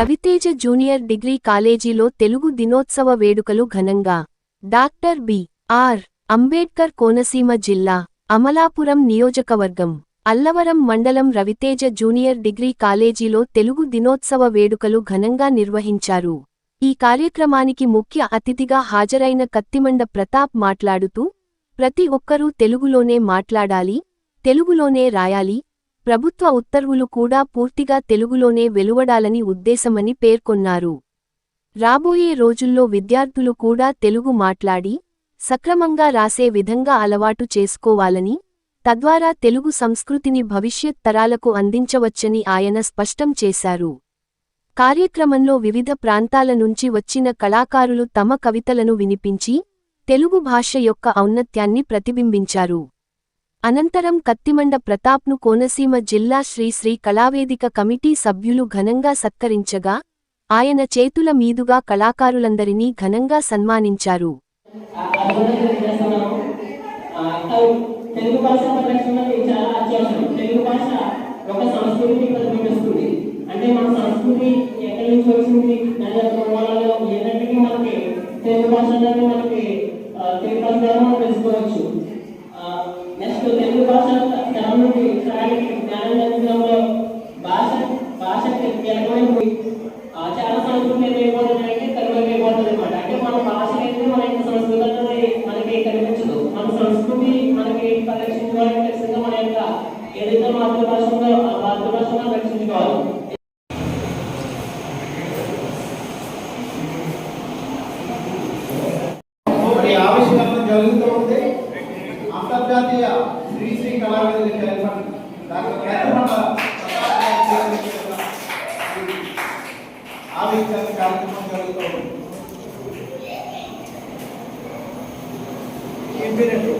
Raviteja junior degree కాలేజీలో తెలుగు దినోత్సవ వేడుకలు ఘనంగా. Doctor B. R. Ambedkar Konaseema జిల్లా అమలాపురం నియోజకవర్గం అల్లవరం మండలం రవితేజ జూనియర్ డిగ్రీ కాలేజీలో తెలుగు దినోత్సవ వేడుకలు ఘనంగా నిర్వహించారు. ఈ కార్యక్రమానికి ముఖ్య అతిథిగా హాజరైన కత్తిమండ ప్రతాప్ మాట్లాడుతూ ప్రతి ఒక్కరూ తెలుగులోనే మాట్లాడాలి తెలుగులోనే రాయాలి ప్రభుత్వ ఉత్తర్వులు కూడా పూర్తిగా తెలుగులోనే వెలువడాలని ఉద్దేశమని పేర్కొన్నారు. రాబోయే రోజుల్లో విద్యార్థులు కూడా తెలుగు మాట్లాడి సక్రమంగా రాసే విధంగా అలవాటు చేసుకోవాలని తద్వారా తెలుగు సంస్కృతిని భవిష్యత్ తరాలకు అందించవచ్చని ఆయన స్పష్టం చేశారు. కార్యక్రమంలో వివిధ ప్రాంతాల నుంచి వచ్చిన కళాకారులు తమ కవితలను వినిపించి తెలుగు భాష యొక్క ఔన్నత్యాన్ని ప్రతిబింబించారు. అనంతరం కత్తిమండ ప్రతాప్ను కోనసీమ జిల్లా శ్రీశ్రీ కళావేదిక కమిటీ సభ్యులు ఘనంగా సత్కరించగా ఆయన చేతుల మీదుగా కళాకారులందరినీ ఘనంగా సన్మానించారు. తెలుగు అంటే మన సంస్కృతి ఎక్కడి నుంచి వచ్చింది మనకి తెలుగు భాష అనేది మనకి ఆ, తెలుగు భాష ద్వారా మనం తెలుసుకోవచ్చు నెక్స్ట్ తెలుగు భాష తరం నుండి తరానికి జ్ఞానం అందించడంలో భాష భాష కీలకమైనది ఆ, చాలా సంస్కృతి ఏది అయిపోతుందంటే తెలుగు అయిపోతుంది అనమాట అంటే మన భాష అయితే మన యొక్క సంస్కృతి అనేది మనకి కనిపించదు మన సంస్కృతి మనకి పరిరక్షించుకోవాలంటే ఖచ్చితంగా మన యొక్క ఏదైతే మాతృభాష ఉందో ఆ మాతృభాషను రక్షించుకోవాలి మరి ఆవిష్కరణ జరుగుతూ ఉంది అంతర్జాతీయ శ్రీ శ్రీ కళావేదిక చైర్మన్ డాక్టర్ కేతమండ ఆవిష్కరణ కార్యక్రమం జరుగుతూ ఉంది ఏం పేరండి?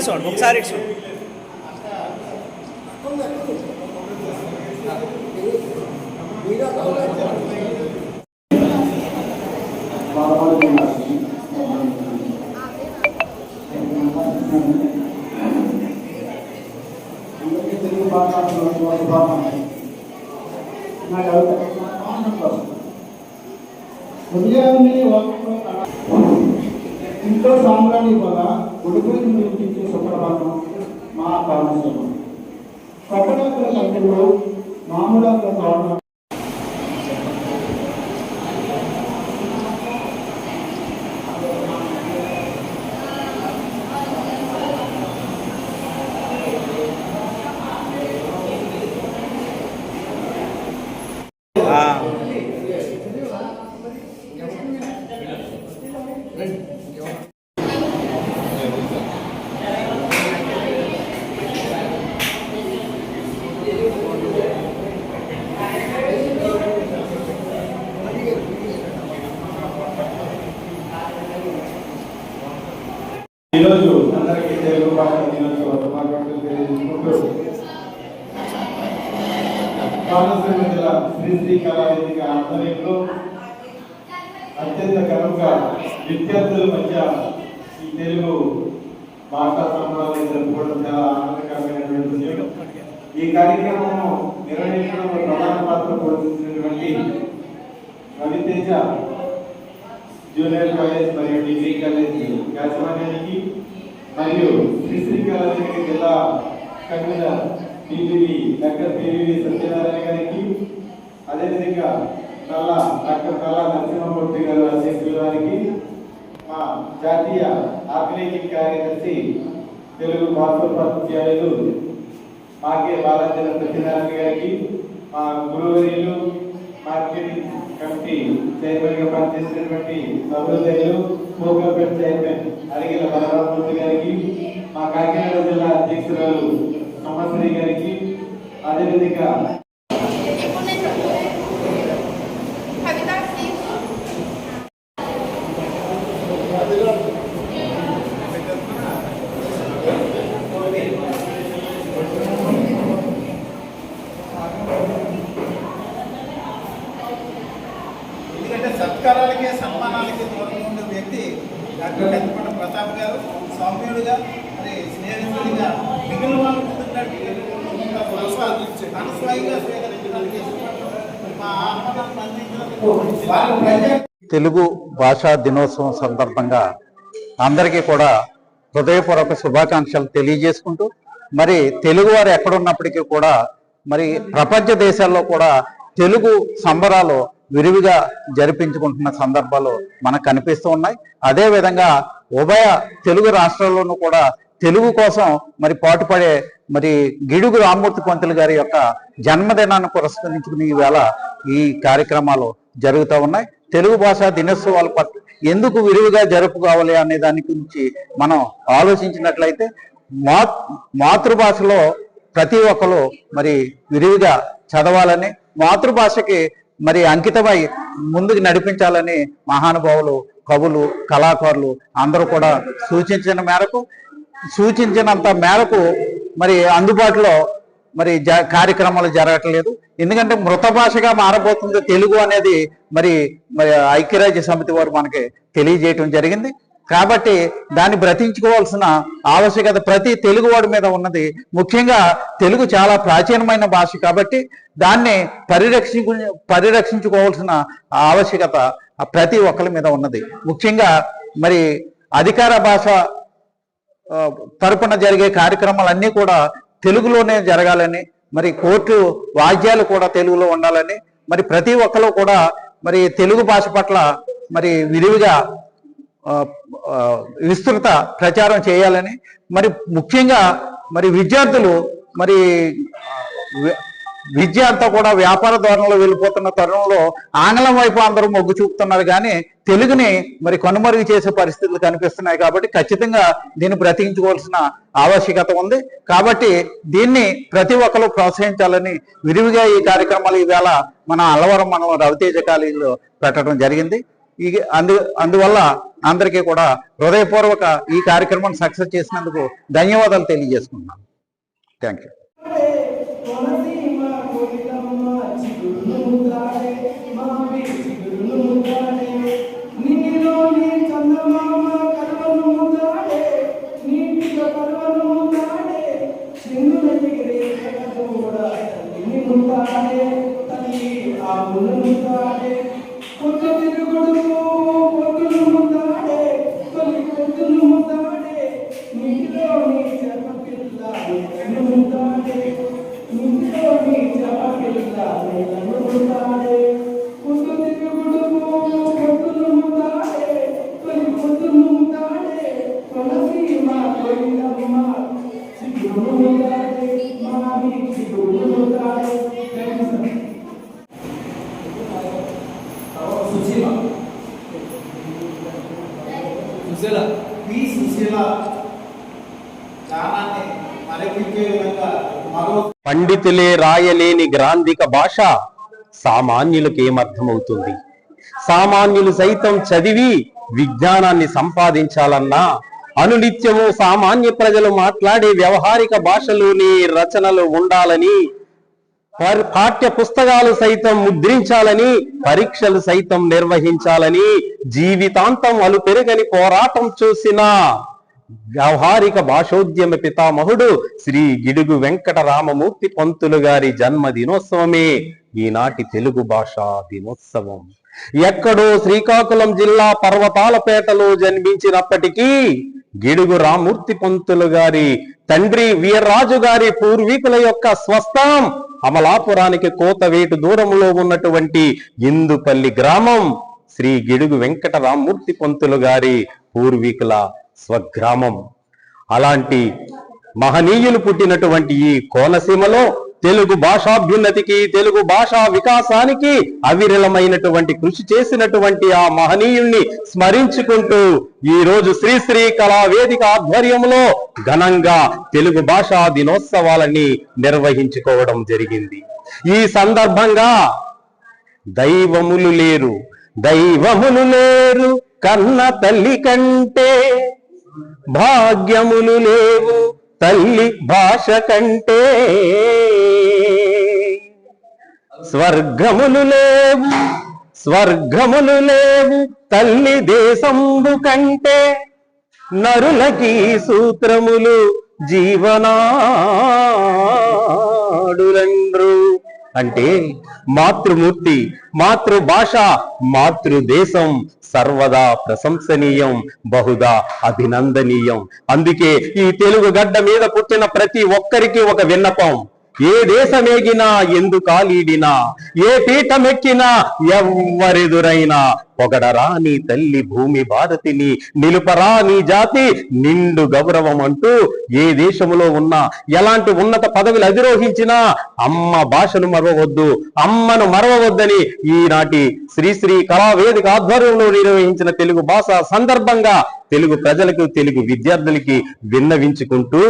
ఇటు చూడండి ఒకసారి ఇటు చూడండి అందరికీ మా కాలశ్రమం కొబ్బడాకుల కంపెనీలో మామిడాకుల తోట ఆ, ఈరోజు అందరికీ తెలుగు భాష దినోత్సవ శుభాకాంక్షలు తెలియజేసుకుంటూ కోనసీమ జిల్లా శ్రీ కళావేదిక ఆధ్వర్యంలో అత్యంత ఘనంగా విద్యార్థుల మధ్య ఈ తెలుగు భాషా సంబంధాలు జరుపుకోవడం చాలా ఆనందకరమైనటువంటి విషయం. ఈ కార్యక్రమం నిర్వహించడంలో ప్రధాన పాత్ర పోషించినటువంటి రవితేజ జూనియర్ కాలేజ్ మరియు డిగ్రీ కాలేజ్ యాజమాన్యానికి మరియు శ్రీశ్రీ శ్రీ జిల్లా convener TTV doctor PVV Satyanarayana గారికి అదేవిధంగా నల్ల డాక్టర్ నల్ల నరసింహమూర్తి గారు అధ్యక్షుల వారికి మా జాతీయ ఆర్గనైజింగ్ కార్యదర్శి తెలుగు మాతృోపాధ్యాయులు మాకే బాలాజన సత్యనారాయణ గారికి మా గురువర్యులు మార్కెటింగ్ కమిటీ చైర్మన్గా పనిచేసినటువంటి సభ్యులు కోకల్పేట చైర్మన్ అడిగిన బలరామూర్తి గారికి మా కాకినాడ జిల్లా అధ్యక్షురాలు సమశ్రీ గారికి అదేవిధంగా సత్కారాలకి సన్మానాలకి దూరంగా ఉండే వ్యక్తి డాక్టర్ కంచపండ ప్రతాప్ గారు సౌమ్యుడిగా మరి స్నేహితుడిగా మిగిలిన వాళ్ళు తెలుగు భాషా దినోత్సవం సందర్భంగా అందరికీ కూడా హృదయపూర్వక శుభాకాంక్షలు తెలియజేసుకుంటూ మరి తెలుగు వారు ఎక్కడున్నప్పటికీ కూడా మరి ప్రపంచ దేశాల్లో కూడా తెలుగు సంబరాలు విరివిగా జరిపించుకుంటున్న సందర్భాలు మనకు కనిపిస్తూ ఉన్నాయి. అదేవిధంగా ఉభయ తెలుగు రాష్ట్రాల్లోనూ కూడా తెలుగు కోసం మరి పాటుపడే మరి గిడుగు రామ్మూర్తి పంతులు గారి యొక్క జన్మదినాన్ని పురస్కరించుకుని ఈవేళ ఈ కార్యక్రమాలు జరుగుతూ ఉన్నాయి. తెలుగు భాష దినోత్సవాలు పట్ల ఎందుకు విరివిగా జరుపుకోవాలి అనే దాని గురించి మనం ఆలోచించినట్లయితే మా మాతృభాషలో ప్రతి ఒక్కరు మరి విరివిగా చదవాలని మాతృభాషకి మరి అంకితమై ముందుకు నడిపించాలని మహానుభావులు కవులు కళాకారులు అందరూ కూడా సూచించిన మేరకు సూచించినంత మేరకు మరి అందుబాటులో మరి జ కార్యక్రమాలు జరగట్లేదు. ఎందుకంటే మృత భాషగా మారబోతుంది తెలుగు అనేది మరి మరి ఐక్యరాజ్య సమితి వారు మనకి తెలియజేయటం జరిగింది. కాబట్టి దాన్ని బ్రతించుకోవాల్సిన ఆవశ్యకత ప్రతి తెలుగువాడి మీద ఉన్నది. ముఖ్యంగా తెలుగు చాలా ప్రాచీనమైన భాష కాబట్టి దాన్ని పరిరక్షించు పరిరక్షించుకోవాల్సిన ఆవశ్యకత ప్రతి ఒక్కరి మీద ఉన్నది. ముఖ్యంగా మరి అధికార భాష తరపున జరిగే కార్యక్రమాలన్నీ కూడా తెలుగులోనే జరగాలని మరి కోర్టు వాద్యాలు కూడా తెలుగులో ఉండాలని మరి ప్రతి ఒక్కరు కూడా మరి తెలుగు భాష పట్ల మరి విరివిగా విస్తృత ప్రచారం చేయాలని మరి ముఖ్యంగా మరి విద్యార్థులు మరి విద్య అంతా కూడా వ్యాపార ధోరణిలో వెళ్ళిపోతున్న తరుణంలో ఆంగ్లం వైపు అందరూ మొగ్గు చూపుతున్నారు కానీ తెలుగుని మరి కనుమరుగు చేసే పరిస్థితులు కనిపిస్తున్నాయి కాబట్టి ఖచ్చితంగా దీన్ని బ్రతికించుకోవాల్సిన ఆవశ్యకత ఉంది. కాబట్టి దీన్ని ప్రతి ఒక్కరు ప్రోత్సహించాలని విరివిగా ఈ కార్యక్రమాలు ఈవేళ మన అల్లవరం మండలం రవితేజ కాలేజీలో పెట్టడం జరిగింది. ఇది అందు అందువల్ల అందరికీ కూడా హృదయపూర్వక ఈ కార్యక్రమం సక్సెస్ చేసినందుకు ధన్యవాదాలు తెలియజేసుకుంటున్నాను. థ్యాంక్ యూ పండితులే రాయలేని గ్రాంధిక భాష సామాన్యులకు ఏమర్థమవుతుంది? సామాన్యులు సైతం చదివి విజ్ఞానాన్ని సంపాదించాలన్నా అనునిత్యము సామాన్య ప్రజలు మాట్లాడే వ్యవహారిక భాషలోని రచనలు ఉండాలని పాఠ్య పుస్తకాలు సైతం ముద్రించాలని పరీక్షలు సైతం నిర్వహించాలని జీవితాంతం అలుపెరుగని పోరాటం చూసినా వ్యవహారిక భాషోద్యమ పితామహుడు శ్రీ గిడుగు వెంకట రామమూర్తి పంతులు గారి జన్మ దినోత్సవమే. ఈనాటి తెలుగు భాష దినోత్సవం. ఎక్కడో శ్రీకాకుళం జిల్లా పర్వతాలపేటలో జన్మించినప్పటికీ గిడుగు రామూర్తి పంతులు గారి తండ్రి వీర్రాజు గారి పూర్వీకుల యొక్క స్వస్థం అమలాపురానికి కోతవేటు దూరంలో ఉన్నటువంటి ఇందుపల్లి గ్రామం శ్రీ గిడుగు వెంకట రామూర్తి పంతులు గారి పూర్వీకుల స్వగ్రామం. అలాంటి మహనీయులు పుట్టినటువంటి ఈ కోనసీమలో తెలుగు భాషాభ్యున్నతికి తెలుగు భాషా వికాసానికి అవిరళమైనటువంటి కృషి చేసినటువంటి ఆ మహనీయుణ్ణి స్మరించుకుంటూ ఈ రోజు శ్రీశ్రీ కళా వేదిక ఆధ్వర్యంలో ఘనంగా తెలుగు భాషా దినోత్సవాలని నిర్వహించుకోవడం జరిగింది. ఈ సందర్భంగా దైవములు లేరు. దైవములు లేరు కన్న తల్లి కంటే భాగ్యములు లేవు తల్లి భాష కంటే. స్వర్గములు లేవు స్వర్గములు లేవు తల్లి దేశంబు కంటే. నరులకి సూత్రములు జీవనాడులండ్రు. అంటే మాతృమూర్తి మాతృభాష మాతృదేశం సర్వదా ప్రశంసనీయం బహుదా అభినందనీయం. అందుకే ఈ తెలుగు గడ్డ మీద పుట్టిన ప్రతి ఒక్కరికి ఒక విన్నపం. ఏ దేశమేగినా ఎందు కాలీడినా ఏ పీఠమెక్కినా ఎవ్వరెదురైనా? పొగడరా నీ తల్లి భూమి భారతిని నిలుపరా నీ జాతి నిండు గౌరవం అంటూ ఏ దేశములో ఉన్నా ఎలాంటి ఉన్నత పదవులు అధిరోహించినా అమ్మ భాషను మరవవద్దు అమ్మను మరవవద్దని ఈనాటి శ్రీశ్రీ కళావేదిక ఆధ్వర్యంలో నిర్వహించిన తెలుగు భాష సందర్భంగా తెలుగు ప్రజలకు తెలుగు విద్యార్థులకి విన్నవించుకుంటూ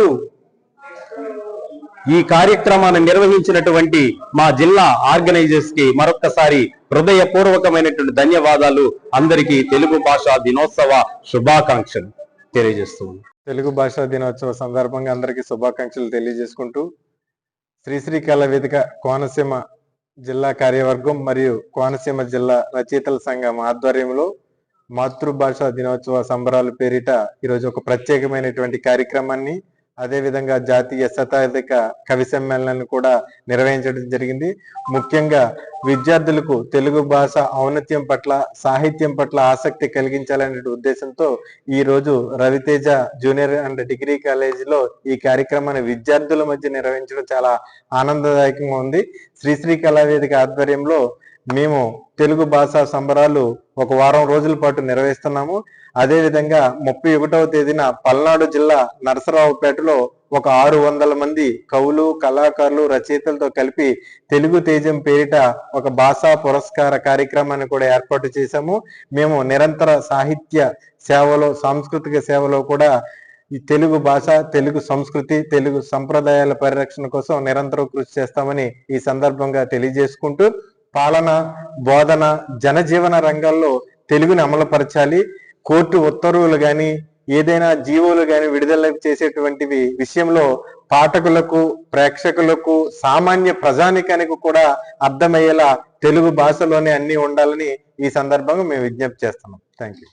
ఈ కార్యక్రమాన్ని నిర్వహించినటువంటి మా జిల్లా ఆర్గనైజర్స్కి మరొక్కసారి హృదయపూర్వకమైనటువంటి ధన్యవాదాలు. అందరికీ తెలుగు భాషా దినోత్సవ శుభాకాంక్షలు తెలియజేస్తున్నాను తెలుగు భాషా దినోత్సవ సందర్భంగా అందరికీ శుభాకాంక్షలు తెలియజేసుకుంటూ శ్రీశ్రీ కళ వేదిక కోనసీమ జిల్లా కార్యవర్గం మరియు కోనసీమ జిల్లా రచయితల సంఘం ఆధ్వర్యంలో మాతృభాష దినోత్సవ సంబరాల పేరిట ఈరోజు ఒక ప్రత్యేకమైనటువంటి కార్యక్రమాన్ని అదేవిధంగా జాతీయ శతాధిక కవి సమ్మేళనాన్ని కూడా నిర్వహించడం జరిగింది. ముఖ్యంగా విద్యార్థులకు తెలుగు భాష ఔన్నత్యం పట్ల సాహిత్యం పట్ల ఆసక్తి కలిగించాలనే ఉద్దేశంతో ఈ రోజు రవితేజ జూనియర్ అండ్ డిగ్రీ కాలేజీలో ఈ కార్యక్రమాన్ని విద్యార్థుల మధ్య నిర్వహించడం చాలా ఆనందదాయకంగా ఉంది. శ్రీశ్రీ కళావేదిక ఆధ్వర్యంలో మేము తెలుగు భాషా సంబరాలు ఒక వారం రోజుల పాటు నిర్వహిస్తున్నాము. అదేవిధంగా ముప్పై ఒకటవ తేదీన పల్నాడు జిల్లా నరసరావుపేటలో ఒక ఆరు వందల మంది కవులు కళాకారులు రచయితలతో కలిపి తెలుగు తేజం పేరిట ఒక భాషా పురస్కార కార్యక్రమాన్ని కూడా ఏర్పాటు చేశాము. మేము నిరంతర సాహిత్య సేవలో సాంస్కృతిక సేవలో కూడా ఈ తెలుగు భాష తెలుగు సంస్కృతి తెలుగు సంప్రదాయాల పరిరక్షణ కోసం నిరంతరం కృషి చేస్తామని ఈ సందర్భంగా తెలియజేసుకుంటూ పాలన బోధన జనజీవన రంగాల్లో తెలుగుని అమలుపరచాలి. కోర్టు ఉత్తర్వులు గాని ఏదైనా జీవోలు గాని విడుదల చేసేటువంటివి విషయంలో పాఠకులకు ప్రేక్షకులకు సామాన్య ప్రజానికానికి కూడా అర్థమయ్యేలా తెలుగు భాషలోనే అన్ని ఉండాలని ఈ సందర్భంగా మేము విజ్ఞప్తి చేస్తున్నాం. Thank you